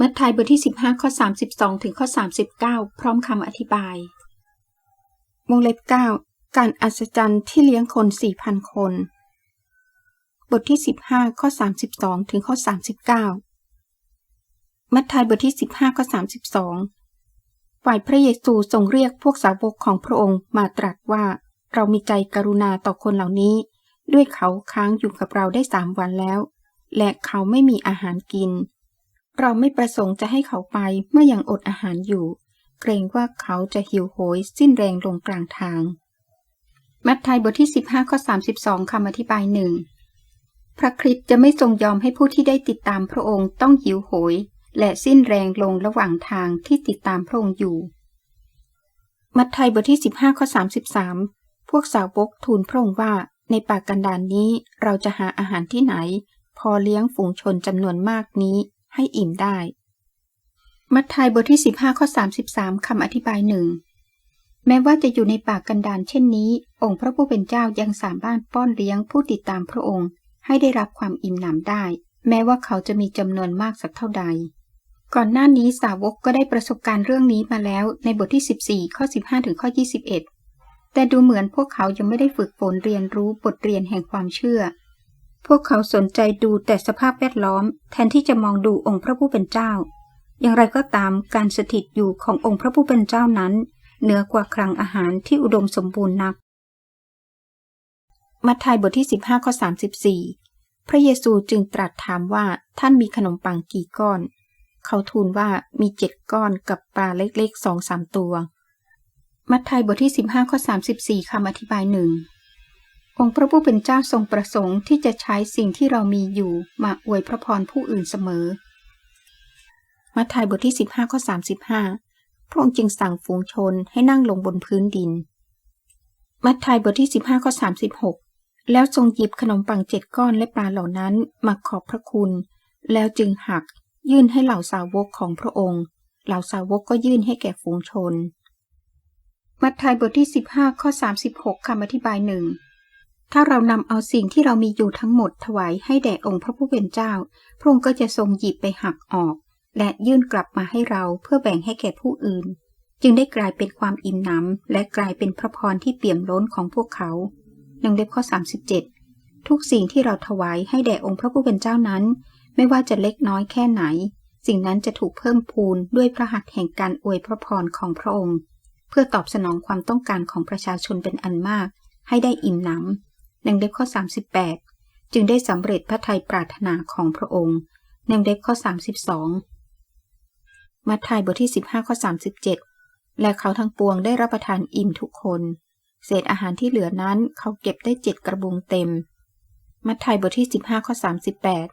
มัทธิวบทที่ 15 ข้อ 32 ถึงข้อ 39 พร้อมคำอธิบาย วงเล็บ 9 การอัศจรรย์ที่เลี้ยงคน 4,000 คน บทที่ 15 ข้อ 32 ถึงข้อ 39 มัทธิวบทที่ 15 ข้อ 32 ฝ่ายพระเยซูทรงเรียกพวกสาวกของพระองค์มาตรัสว่า เรามีใจกรุณาต่อคนเหล่านี้ ด้วยเขาค้างอยู่กับเราได้สามวันแล้ว และเขาไม่มีอาหารกินเเราไม่ประสงค์จะให้เขาไปเมื่อยังอดอาหารอยู่ เกรงว่าเขาจะหิวโหยสิ้นแรงลงกลางทาง มัทธิวบทที่ 15ข้อ32คำอธิบายหนึ่งพระคริสต์จะไม่ทรงยอมให้ผู้ที่ได้ติดตามพระองค์ต้องหิวโหย และสิ้นแรงลงระหว่างทางที่ติดตามพระองค์อยู่ มัทธิวบทที่ 15ข้อ33 พวกสาวกทูลพระองค์ว่าในป่ากันดารนนี้เราจะหาอาหารที่ไหน พอเลี้ยงฝูงชนจำนวนมากนี้ ให้อิ่มได้ มัทธิวบทที่ 15 ข้อ 33 คำอธิบายหนึ่งแม้ว่าจะอยู่ในปากกันดารเช่นนี้ องค์พระผู้เป็นเจ้ายังสามารถป้อนเลี้ยงผู้ติดตามพระองค์ ให้ได้รับความอิ่มหนำได้ แม้ว่าเขาจะมีจำนวนมากสักเท่าใด ก่อนหน้านี้สาวกก็ได้ประสบการณ์เรื่องนี้มาแล้วในบทที่ 14 ข้อ 15 ถึงข้อ 21 แต่ดูเหมือนพวกเขายังไม่ได้ฝึกฝนเรียนรู้บทเรียนแห่งความเชื่อ พวกเขาสนใจดูแต่สภาพแวดล้อม แทนที่จะมองดูองค์พระผู้เป็นเจ้า อย่างไรก็ตามการสถิตอยู่ขององค์พระผู้เป็นเจ้านั้น เหนือกว่าคลังอาหารที่อุดมสมบูรณ์นัก มัทธิวบทที่ 15ข้อ34 พระเยซูจึงตรัสถามว่าท่านมีขนมปังกี่ก้อน เขาทูลว่ามีเจ็ดก้อนกับปลาเล็กๆสองสามตัว มัทธิวบทที่ 15ข้อ34คำอธิบายหนึ่ง องค์พระผู้เป็นเจ้าทรงประสงค์ที่จะใช้สิ่งที่เรามีอยู่มาอวยพระพรผู้อื่นเสมอ มัทธิวบทที่ 15ข้อ35 พระองค์จึงสั่งฝูงชนให้นั่งลงบนพื้นดิน มัทธิวบทที่ 15ข้อ36 แล้วทรงหยิบขนมปังเจ็ดก้อนและปลาเหล่านั้นมาขอบพระคุณ แล้วจึงหักยื่นให้เหล่าสาวกของพระองค์ เหล่าสาวกก็ยื่นให้แก่ฝูงชน มัทธิวบทที่ 15ข้อ36คำอธิบายหนึ่ง ถ้าเรานำเอาสิ่งที่เรามีอยู่ทั้งหมดถวายให้แด่องค์พระผู้เป็นเจ้า พระองค์ก็จะทรงหยิบไปหักออก และยื่นกลับมาให้เราเพื่อแบ่งให้แก่ผู้อื่น จึงได้กลายเป็นความอิ่มหนำและกลายเป็นพระพรที่เปี่ยมล้นของพวกเขาหนังเล็บข้อ 37 ทุกสิ่งที่เราถวายให้แด่องค์พระผู้เป็นเจ้านั้น ไม่ว่าจะเล็กน้อยแค่ไหน สิ่งนั้นจะถูกเพิ่มพูนด้วยพระหัตถ์แห่งการอวยพระพรของพระองค์ เพื่อตอบสนองความต้องการของประชาชนเป็นอันมาก ให้ได้อิ่มหนำ หนังเล็บข้อ 38 จึงได้สำเร็จพระทัยปรารถนาของพระองค์หนังเล็บข้อ 32 มัทธิวบทที่ 15 ข้อ 37 และเขาทั้งปวงได้รับประทานอิ่มทุกคน เศษอาหารที่เหลือนั้นเขาเก็บได้เจ็ดกระบุงเต็ม มัทธิวบทที่ 15 ข้อ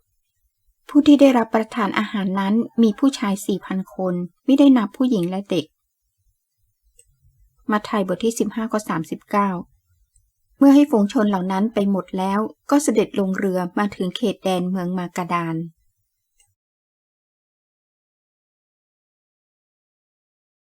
38 ผู้ที่ได้รับประทานอาหารนั้นมีผู้ชายสี่พันคน ไม่ได้นับผู้หญิงและเด็กมัทธิวบทที่ 15 ข้อ 39 เมื่อให้ฝูงชนเหล่านั้นไปหมดแล้วก็เสด็จลงเรือมาถึงเขตแดนเมืองมากาดาน